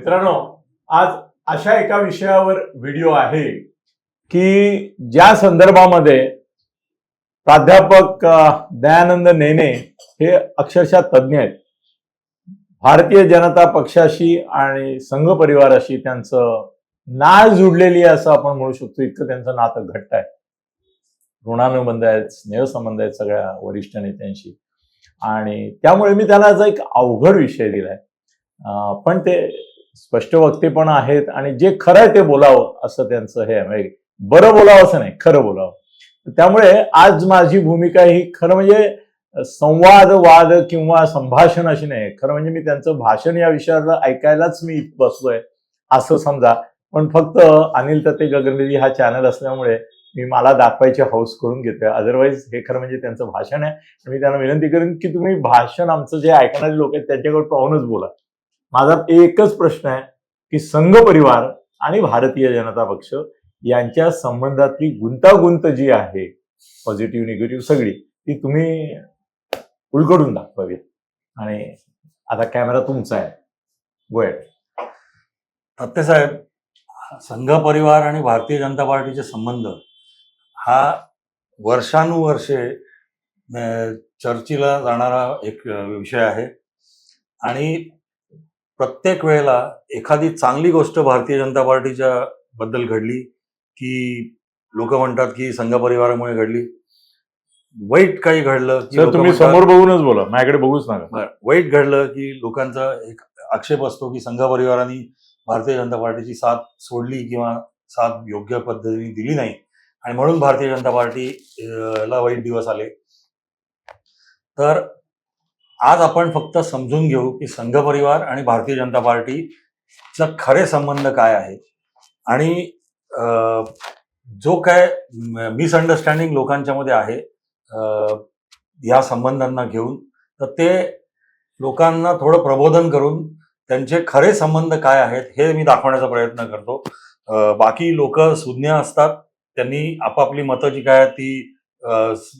मित्रांनो आज अशा एका विषयावर व्हिडिओ आहे की ज्या संदर्भामध्ये प्राध्यापक दयानंद नेने हे अक्षरशः तज्ज्ञ आहेत. भारतीय जनता पक्षाशी आणि संघ परिवाराशी त्यांचं नाळ जुडलेली आहे असं आपण म्हणू शकतो. इतकं त्यांचं नातं घट्ट आहे. ऋणानुबंध आहेत स्नेहसंबंध आहेत सगळ्या वरिष्ठ नेत्यांशी. आणि त्यामुळे मी त्याला एक अवघड विषय दिलाय. पण ते स्पष्ट वक्तेपण आहेत आणि जे खरं आहे ते बोलावं असं त्यांचं हे आहे. म्हणजे बरं बोलावं असं नाही खरं बोलावं. त्यामुळे आज माझी भूमिका ही खरं म्हणजे संवाद वाद किंवा संभाषण अशी नाही. खरं म्हणजे मी त्यांचं भाषण या विषयावर ऐकायलाच मी इथं बसलोय असं समजा. पण फक्त अनिल तते गगनवेदी हा चॅनल असल्यामुळे मी मला दाखवायची हौस करून घेतोय. अदरवाईज हे खरं म्हणजे त्यांचं भाषण आहे. मी त्यांना विनंती करेन की तुम्ही भाषण आमचं जे ऐकणारे लोक आहेत त्यांच्याकडे पाहूनच बोला. माझा एकच प्रश्न आहे की संघ परिवार आणि भारतीय जनता पक्ष यांच्या संबंधातली गुंतागुंत जी आहे पॉझिटिव्ह निगेटिव्ह सगळी ती तुम्ही उलगडून दाखवावी. आणि आता कॅमेरा तुमचा आहे. गोय साहेब संघ परिवार आणि भारतीय जनता पार्टीचे संबंध हा वर्षानुवर्षे चर्चेला जाणारा एक विषय आहे. आणि प्रत्येक वेळेला एखादी चांगली गोष्ट भारतीय जनता पार्टीच्या बद्दल घडली की लोक म्हणतात की संघ परिवारामुळे घडली. वाईट काही घडलं की तुम्ही समोर बघूनच बोला. माझ्याकडे बघूच नका. वाईट घडलं की लोकांचा एक आक्षेप असतो की संघ परिवाराने भारतीय जनता पार्टीची साथ सोडली किंवा साथ योग्य पद्धतीने दिली नाही. आणि म्हणून भारतीय जनता पार्टी ला वाईट दिवस आले. तर आज आपण फक्त समजून घेऊ की संघ परिवार आणि भारतीय जनता पार्टीचा खरे संबंध काय आहे. आणि जो काय मिसअंडरस्टँडिंग लोकांच्या मध्ये आहे या संबंधांना घेऊन तर ते लोकांना थोडं प्रबोधन करून त्यांचे खरे संबंध काय आहेत हे मी दाखवण्याचा प्रयत्न करतो. बाकी लोक सुज्ञ असतात त्यांनी आपापली मतं जी काय ती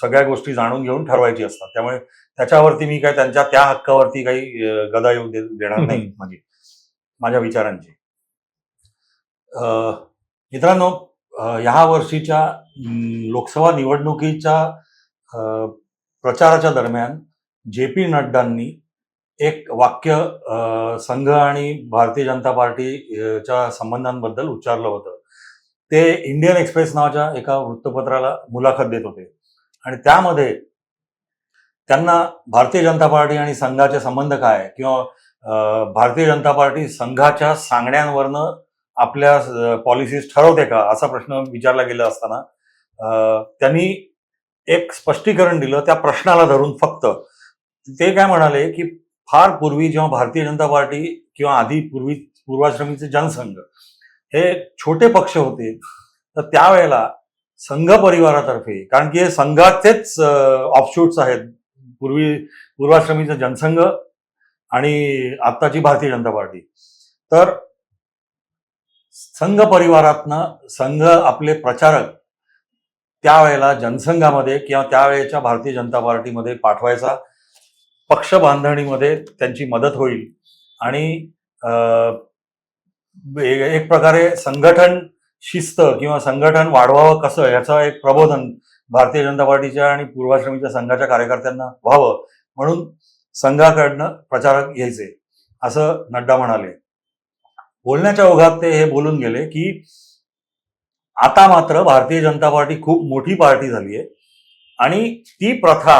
सगळ्या गोष्टी जाणून घेऊन ठरवायची असतात. त्यामुळे त्याच्यावरती मी काय त्यांच्या त्या हक्कावरती काही गदा येऊ देणार नाही म्हणजे माझ्या विचारांची. मित्रांनो ह्या वर्षीच्या लोकसभा निवडणुकीच्या प्रचाराच्या दरम्यान जे पी नड्डांनी एक वाक्य संघ आणि भारतीय जनता पार्टीच्या संबंधांबद्दल उच्चारलं होतं. ते इंडियन एक्सप्रेस नावाच्या एका वृत्तपत्राला मुलाखत देत होते. आणि त्यामध्ये त्यांना भारतीय जनता पार्टी आणि संघाचे संबंध काय? किंवा भारतीय जनता पार्टी संघाच्या सांगण्यांवरनं आपल्या पॉलिसीज ठरवते का? असा प्रश्न विचारला गेला असताना त्यांनी एक स्पष्टीकरण दिलं त्या प्रश्नाला धरून फक्त. ते काय म्हणाले की फार पूर्वी जेव्हा भारतीय जनता पार्टी किंवा आधी पूर्वी पूर्वाश्रमीचे जनसंघ हे छोटे पक्ष होते तर त्यावेळेला संघ परिवारातर्फे कारण की हे संघाचेच ऑफशूट्स आहेत पूर्वी पूर्वाश्रमीचा जनसंघ आणि आत्ताची भारतीय जनता पार्टी. तर संघ परिवारातनं संघ आपले प्रचारक त्यावेळेला जनसंघामध्ये किंवा त्यावेळेच्या भारतीय जनता पार्टीमध्ये पाठवायचा. पक्ष बांधणीमध्ये त्यांची मदत होईल आणि एक प्रकारे संघटन शिस्त किंवा संघटन वाढवावं कसं याचं एक प्रबोधन भारतीय जनता पार्टीच्या आणि पूर्वाश्रमीच्या संघाच्या कार्यकर्त्यांना व्हावं म्हणून संघाकडनं प्रचारक यायचे असं नड्डा म्हणाले. बोलण्याच्या ओघात ते हे बोलून गेले की आता मात्र भारतीय जनता पार्टी खूप मोठी पार्टी झाली आहे आणि ती प्रथा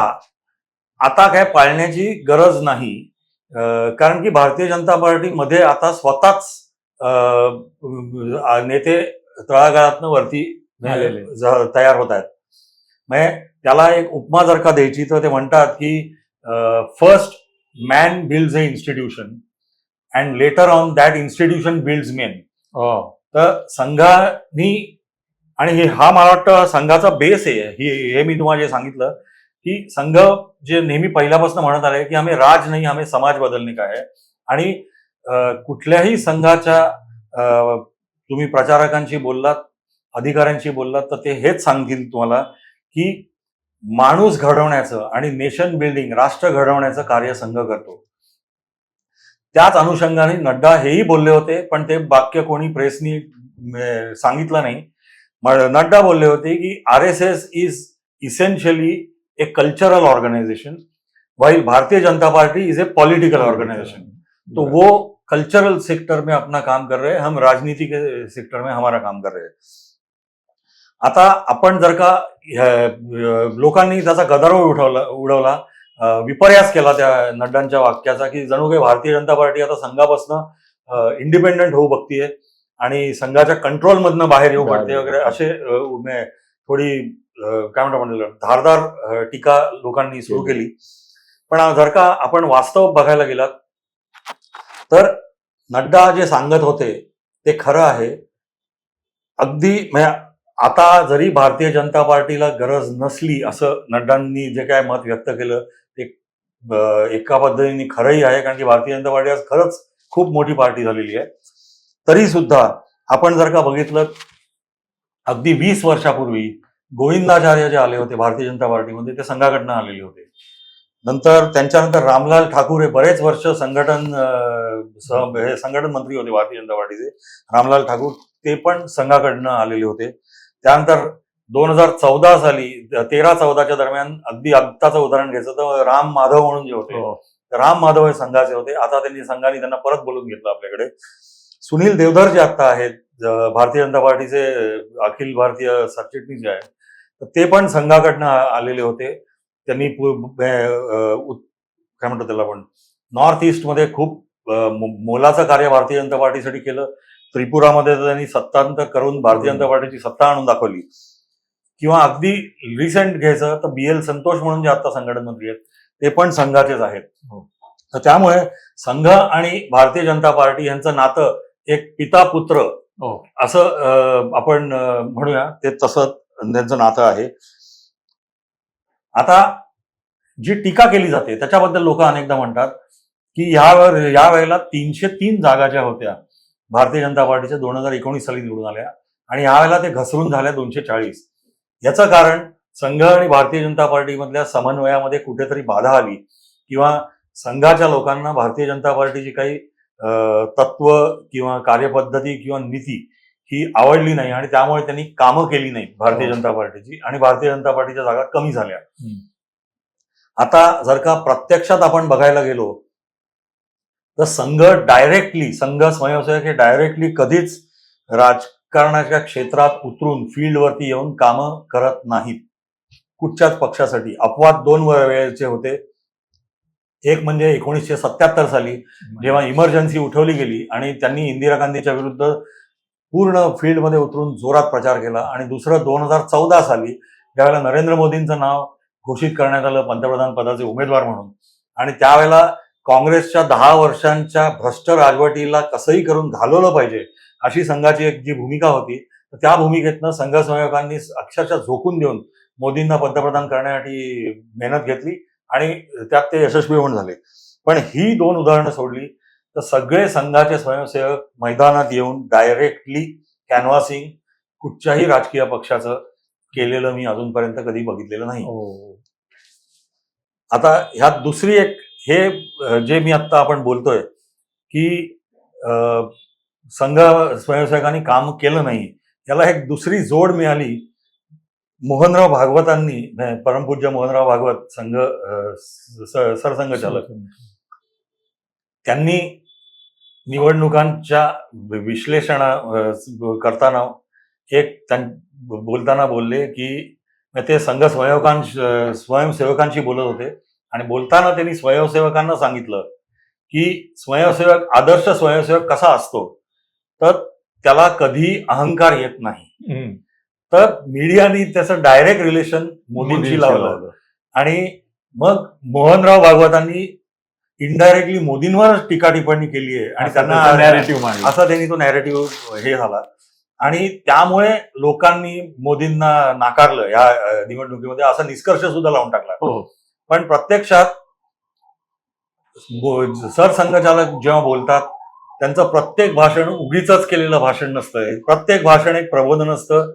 आता काय पाळण्याची गरज नाही. कारण की भारतीय जनता पार्टीमध्ये आता स्वतःच नेते तळागाळातनं वरती तयार होत आहेत. म्हणजे त्याला एक उपमा जर का द्यायची तर ते म्हणतात की first man build a institution and later on that institution builds men. तर संघानी आणि हे हा मला वाटतं संघाचा बेस आहे. ही हे मी तुम्हाला जे सांगितलं की संघ जे नेहमी पहिल्यापासून म्हणत आले की आम्ही राज नाही आम्ही समाज बदलणे काय आहे. आणि अं, कुठल्याही संघाच्या अं, तुम्ही प्रचारकांशी बोललात अधिकाऱ्यांशी बोललात तर ते हेच सांगतील तुम्हाला की माणूस घडवण्याचं आणि नेशन बिल्डिंग राष्ट्र घडवण्याचं कार्य संघ करतो. त्याच अनुषंगाने नड्डा हेही बोलले होते पण ते वाक्य कोणी प्रेसनी सांगितलं नाही. नड्डा बोलले होते की R S S is essentially a cultural organisation while Bharatiya Janata Party is a political organisation तो वो कल्चरल सेक्टर में अपना काम कर रहे हैं हम राजनीति के सेक्टर में हमारा काम कर रहे हैं। आता आपण जर का लोकांनी त्याचा गदारोळ उठवला उडवला. विपर्यास केला त्या नड्डांच्या वाक्याचा की जणू काही भारतीय जनता पार्टी आता संघापासून इंडिपेंडंट होऊ बघतीये आणि संघाच्या कंट्रोलमधनं बाहेर येऊ येऊ वगैरे. असे थोडी काय म्हणतो म्हणजे धारदार टीका लोकांनी सुरू केली. पण जर का आपण वास्तव बघायला गेलात तर नड्डा जे सांगत होते ते खरं आहे. अगदी म्हणजे आता जरी भारतीय जनता पार्टीला गरज नसली असं नड्डांनी जे काय मत व्यक्त केलं ते एका पद्धतीने खरंही आहे कारण की भारतीय जनता पार्टी आज खरंच खूप मोठी पार्टी झालेली आहे. तरी सुद्धा आपण जर का बघितलं अगदी वीस वर्षापूर्वी गोविंदाचार्य जे आले होते भारतीय जनता पार्टीमध्ये ते संघाकडनं आलेले होते. नंतर त्यांच्यानंतर रामलाल ठाकूर हे बरेच वर्ष संघटन हे संघटन मंत्री होते भारतीय जनता पार्टीचे. रामलाल ठाकूर ते पण संघाकडनं आलेले होते. त्यानंतर दोन हजार चौदा साली तेरा चौदाच्या दरम्यान अगदी आत्ताचं उदाहरण घ्यायचं तर राम माधव म्हणून जे होते हो. राम माधव हे संघाचे होते. आता त्यांनी संघाने त्यांना परत बोलून घेतलं आपल्याकडे. सुनील देवधर जे आता आहेत भारतीय जनता पार्टीचे अखिल भारतीय सरचिटणीस जे आहेत तर ते पण संघाकडनं आलेले होते. त्यांनी काय म्हणतात त्याला आपण नॉर्थ ईस्टमध्ये खूप मोलाचं कार्य भारतीय जनता पार्टीसाठी केलं. त्रिपुरामध्ये तर त्यांनी सत्तांतर करून भारतीय जनता पार्टीची सत्ता आणून दाखवली किंवा अगदी रिसेंट घ्यायचं तर बी एल संतोष म्हणून जे आता संघटन मंत्री आहेत ते पण संघाचेच आहेत हो. तर त्यामुळे संघ आणि भारतीय जनता पार्टी यांचं नातं एक पिता पुत्र हो. असं आपण म्हणूया ते तसं त्यांचं नातं आहे आता जी टीका केली जाते त्याच्याबद्दल लोक अनेकदा म्हणतात की यावर या वेळेला तीनशे तीन जागा ज्या होत्या भारतीय जनता पार्टीच्या दोन हजार एकोणीस साली निवडून आल्या आणि यावेळेला ते घसरून झाल्या दोनशे चाळीस याचं कारण संघ आणि भारतीय जनता पार्टीमधल्या समन्वयामध्ये कुठेतरी बाधा आली किंवा संघाच्या लोकांना भारतीय जनता पार्टीची काही तत्व किंवा कार्यपद्धती किंवा नीती ही आवडली नाही आणि त्यामुळे त्यांनी कामं केली नाही भारतीय हो. जनता पार्टीची आणि भारतीय जनता पार्टीच्या जागा कमी झाल्या. आता जर का प्रत्यक्षात आपण बघायला गेलो तर संघ डायरेक्टली संघ स्वयंसेवक हे डायरेक्टली कधीच राजकारणाच्या क्षेत्रात उतरून फील्डवरती येऊन कामं करत नाहीत. कुठच्याच पक्षासाठी. अपवाद दोन वेळेचे होते. एक म्हणजे एकोणीसशे सत्याहत्तर साली जेव्हा इमर्जन्सी उठवली गेली आणि त्यांनी इंदिरा गांधीच्या विरुद्ध पूर्ण फील्डमध्ये उतरून जोरात प्रचार केला आणि दुसरं दोन हजार चौदा साली ज्यावेळेला नरेंद्र मोदींचं नाव घोषित करण्यात आलं पंतप्रधान पदाचे उमेदवार म्हणून. आणि त्यावेळेला काँग्रेसच्या दहा वर्षांच्या भ्रष्ट राजवटीला कसंही करून घालवलं पाहिजे अशी संघाची एक जी भूमिका होती तर त्या भूमिकेतनं संघ संयोगांनी अक्षरशः झोकून देऊन मोदींना पंतप्रधान करण्यासाठी मेहनत घेतली आणि त्यात ते यशस्वी होऊन झाले पण ही दोन उदाहरणं सोडली तर सगळे संघाचे स्वयंसेवक मैदानात येऊन डायरेक्टली कॅनव्हासिंग कुठच्याही राजकीय पक्षाचं केलेलं मी अजूनपर्यंत कधी बघितलेलं नाही हो. आता ह्यात दुसरी एक हे जे मी आत्ता आपण बोलतोय की संघ स्वयंसेवकांनी काम केलं नाही याला एक दुसरी जोड मिळाली. मोहनराव भागवतांनी नाही, परमपूज्य मोहनराव भागवत संघ सरसंघचालक त्यांनी निवडणुकांच्या विश्लेषण करताना एक बोलताना बोलले की ते संघ स्वयंसेवकां स्वयंसेवकांशी बोलत होते. आणि बोलताना त्यांनी स्वयंसेवकांना सांगितलं की स्वयंसेवक आदर्श स्वयंसेवक कसा असतो तर त्याला कधी अहंकार येत नाही. तर मीडियानी त्याचं डायरेक्ट रिलेशन मोदींशी लावलं. आणि मग मोहनराव भागवतांनी इनडायरेक्टली मोदींवर टीका टिप्पणी केली आहे आणि त्यांना नॅरेटिव्ह असा त्यांनी तो नॅरेटिव्ह हे झाला. आणि त्यामुळे लोकांनी मोदींना नाकारलं. या निवडणुकीमध्ये असा निष्कर्ष सुद्धा लावून टाकला. हो. पण प्रत्यक्षात सरसंघचालक जेव्हा बोलतात त्यांचं प्रत्येक भाषण उगीच केलेलं भाषण नसतं. प्रत्येक भाषण एक प्रबोधन असतं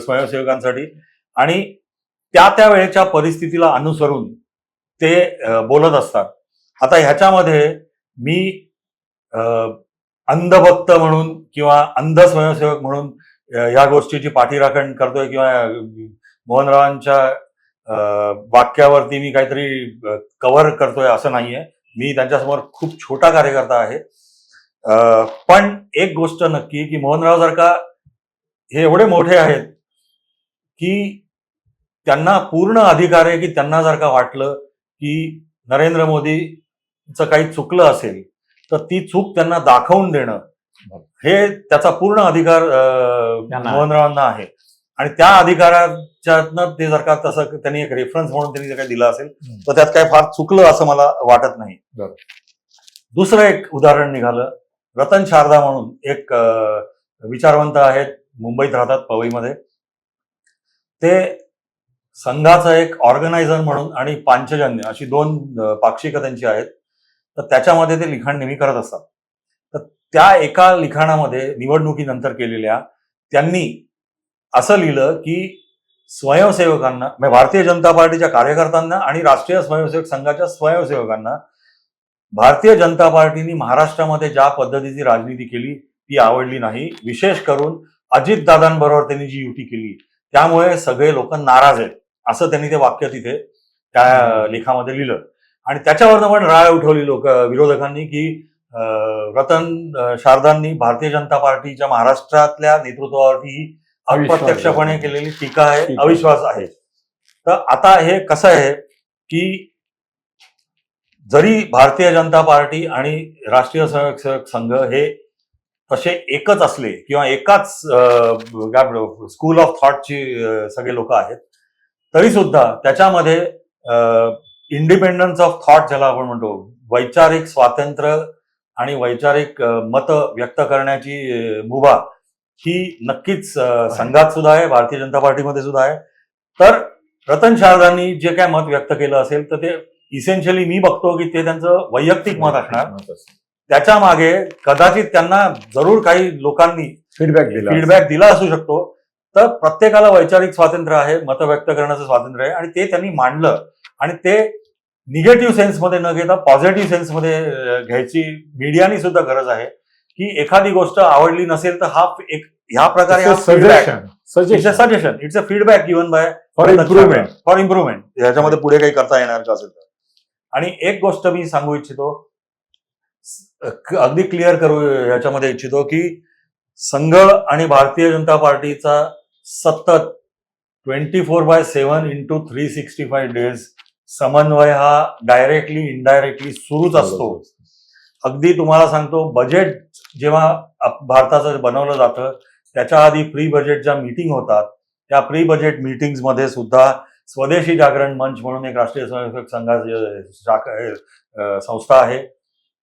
स्वयंसेवकांसाठी. आणि त्या त्या वेळेच्या परिस्थितीला अनुसरून ते बोलत असतात. आता ह्याच्यामध्ये मी अंधभक्त म्हणून किंवा अंध स्वयंसेवक म्हणून या गोष्टीची पाठीराखण करतोय किंवा मोहनरावांच्या वाक्यावरती मी काहीतरी कव्हर करतोय असं नाहीये. मी त्यांच्यासमोर खूप छोटा कार्यकर्ता आहे. पण एक गोष्ट नक्की की मोहनराव जर का हे एवढे मोठे आहेत की त्यांना पूर्ण अधिकार आहे की त्यांना जर का वाटलं की नरेंद्र मोदीचं काही चुकलं असेल तर ती चूक त्यांना दाखवून देणं हे त्याचा पूर्ण अधिकार. मोहनरावांना आहे. आणि त्या अधिकाराच्यातनं ते जर का तसं त्यांनी एक रेफरन्स म्हणून त्यांनी जर काही दिलं असेल. तर त्यात काय फार चुकलं असं मला वाटत नाही. दुसरं एक उदाहरण निघालं. रतन शारदा म्हणून एक विचारवंत आहेत मुंबईत राहतात पवईमध्ये. ते संघाचं एक ऑर्गनायझर म्हणून आणि पांचजन्य अशी दोन पाक्षिकं त्यांची आहेत. तर त्याच्यामध्ये ते लिखाण नेहमी करत असतात. तर त्या एका लिखाणामध्ये निवडणुकीनंतर केलेल्या त्यांनी असं लिहिलं की स्वयंसेवकांना म्हणजे भारतीय जनता पार्टीच्या कार्यकर्त्यांना आणि राष्ट्रीय स्वयंसेवक संघाच्या स्वयंसेवकांना भारतीय जनता पार्टीने महाराष्ट्रामध्ये ज्या पद्धतीची राजनीती केली ती आवडली नाही. विशेष करून अजितदादांबरोबर त्यांनी जी युती केली त्यामुळे सगळे लोक नाराज आहेत असं त्यांनी ते वाक्य तिथे त्या लेखामध्ये लिहिलं. आणि त्याच्यावरनं पण राळ उठवली लोक विरोधकांनी की रतन शारदांनी भारतीय जनता पार्टीच्या महाराष्ट्रातल्या नेतृत्वावरती ही अप्रत्यक्षपणे. केलेली टीका आहे. अविश्वास आहे तर आता हे कसं आहे की जरी भारतीय जनता पार्टी आणि राष्ट्रीय स्वयंसेवक संघ हे तसे एकच असले किंवा एकाच स्कूल ऑफ थॉटची सगळे लोक आहेत तरी सुद्धा त्याच्यामध्ये इंडिपेंडन्स ऑफ थॉट ज्याला आपण म्हणतो वैचारिक स्वातंत्र्य आणि वैचारिक मत व्यक्त करण्याची मुभा ही नक्कीच संघात सुद्धा आहे भारतीय जनता पार्टीमध्ये सुद्धा आहे. तर रतन शारदांनी जे काय मत व्यक्त केलं असेल तर ते इसेन्शियली मी बघतो की ते त्यांचं वैयक्तिक मत असणार. त्याच्यामागे कदाचित त्यांना जरूर काही लोकांनी फीडबॅक दिला फीडबॅक दिला असू शकतो. तर प्रत्येकाला वैचारिक स्वातंत्र्य आहे मत व्यक्त करण्याचं स्वातंत्र्य आहे आणि ते त्यांनी मांडलं. आणि ते निगेटिव्ह सेन्समध्ये न घेता पॉझिटिव्ह सेन्समध्ये घ्यायची मीडियानी सुद्धा गरज आहे. की एखादी गोष्ट आवडली नसेल तर हा एक ह्या प्रकारे suggestion it's a suggestion it's a feedback given by for improvement for improvement ह्याच्यामध्ये पुढे काही करता येणार का असेल तर. आणि एक गोष्ट मी सांगू इच्छितो. अगदी क्लिअर करू याच्यामध्ये इच्छितो की संघ आणि भारतीय जनता पार्टीचा सतत twenty four by seven into three sixty five days समन्वय हा डायरेक्टली इनडायरेक्टली सुरूच असतो. अगदी तुम्हाला सांगतो बजेट जेव्हा भारताचं बनवलं जातं त्याच्या आधी प्री बजेट ज्या मीटिंग होतात त्या प्री बजेट मीटिंग्समध्ये सुद्धा स्वदेशी जागरण मंच म्हणून एक राष्ट्रीय स्वयंसेवक संघाची संस्था आहे.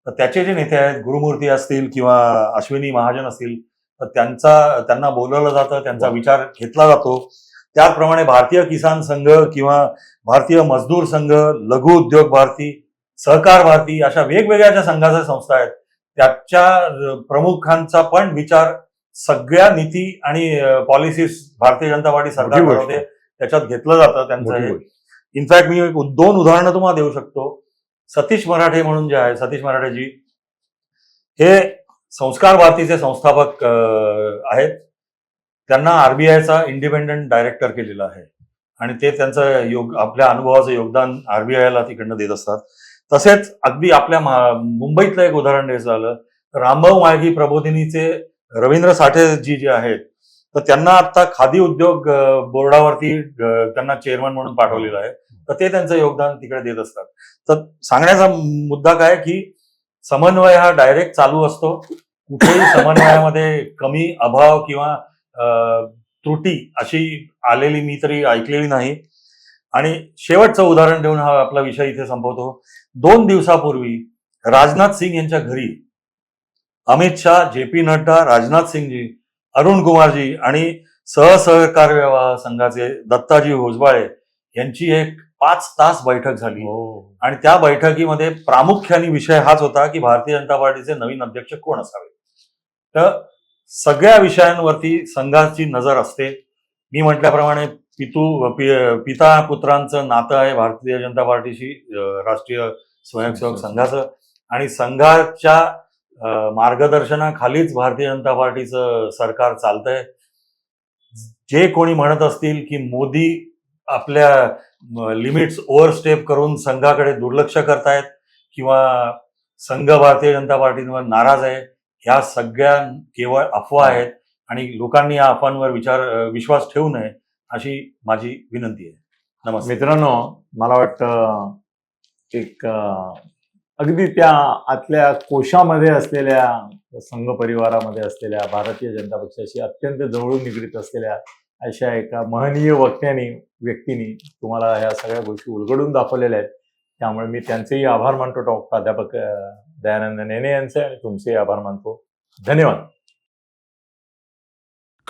तर त्याचे जे नेते आहेत गुरुमूर्ती असतील किंवा अश्विनी महाजन असतील तर त्यांचा त्यांना बोलवलं जातं त्यांचा विचार घेतला जातो. त्याचप्रमाणे भारतीय किसान संघ किंवा भारतीय मजदूर संघ लघु उद्योग भारती सहकार भारती अशा वेगवेगळ्या ज्या संघाच्या संस्था आहेत त्याच्या प्रमुखांचा पण विचार सगळ्या नीती आणि पॉलिसीज भारतीय जनता पार्टी सरकार. बनवते त्याच्यात घेतलं जातं त्यांचं हे. इनफॅक्ट मी दोन उदाहरणं तुम्हाला देऊ शकतो. सतीश मराठे म्हणून जे आहे सतीश मराठेजी हे संस्कार भारतीचे संस्थापक आहेत. त्यांना आरबीआयचा इंडिपेंडंट डायरेक्टर केलेला आहे. आणि ते त्यांचं योग आपल्या अनुभवाचं योगदान आरबीआयला तिकडनं देत असतात. तसेच अगदी आपल्या मुंबईतलं एक उदाहरण द्यायचं झालं. रामभाऊ माळगी प्रबोधिनीचे रवींद्र साठेजी जे आहेत तर त्यांना आता खादी उद्योग बोर्डावरती त्यांना चेअरमन म्हणून पाठवलेलं आहे. तर ते त्यांचं योगदान तिकडे देत असतात. तर सांगण्याचा मुद्दा काय की समन्वय हा डायरेक्ट चालू असतो. कुठेही समन्वयामध्ये कमी अभाव किंवा त्रुटी अशी आलेली मी तरी ऐकलेली नाही. आणि शेवटचं उदाहरण देऊन हा आपला विषय इथे संपवतो. दोन दिवसापूर्वी राजनाथ सिंग यांच्या घरी अमित शाह जे पी नड्डा राजनाथ सिंगजी अरुण कुमारजी आणि सहसहकार व्यवहार संघाचे दत्ताजी भोजबाळे यांची एक पाच तास बैठक झाली. हो. आणि त्या बैठकीमध्ये प्रामुख्याने विषय हाच होता की भारतीय जनता पार्टीचे नवीन अध्यक्ष कोण असावे? तर सगळ्या विषयांवरती संघाची नजर असते. मी म्हटल्याप्रमाणे पितू पि- पिता पुत्रांचं नातं आहे भारतीय जनता पार्टीशी राष्ट्रीय स्वयंसेवक संघाचं. आणि संघाच्या मार्गदर्शनाखालीच भारतीय जनता पार्टीचं सरकार चालतंय. जे कोणी म्हणत असतील की मोदी आपल्या लिमिट्स ओव्हरस्टेप करून संघाकडे दुर्लक्ष करतायत किंवा संघ भारतीय जनता पार्टीवर नाराज आहे ह्या सगळ्या केवळ अफवा आहेत. आणि लोकांनी या अफवांवर विचार विश्वास ठेवू नये. अशी माझी विनंती आहे. नमस्ते मित्रांनो मला वाटतं एक अगदी त्या आतल्या कोशामध्ये असलेल्या संघ परिवारामध्ये असलेल्या भारतीय जनता पक्षाशी अत्यंत जवळून निगडीत असलेल्या अशा एका महनीय वक्त्याने व्यक्तीने तुम्हाला ह्या सगळ्या गोष्टी उलगडून दाखवलेल्या आहेत. त्यामुळे मी त्यांचेही आभार मानतो डॉ. प्राध्यापक दयानंद नेने यांचे आणि तुमचेही आभार मानतो. धन्यवाद.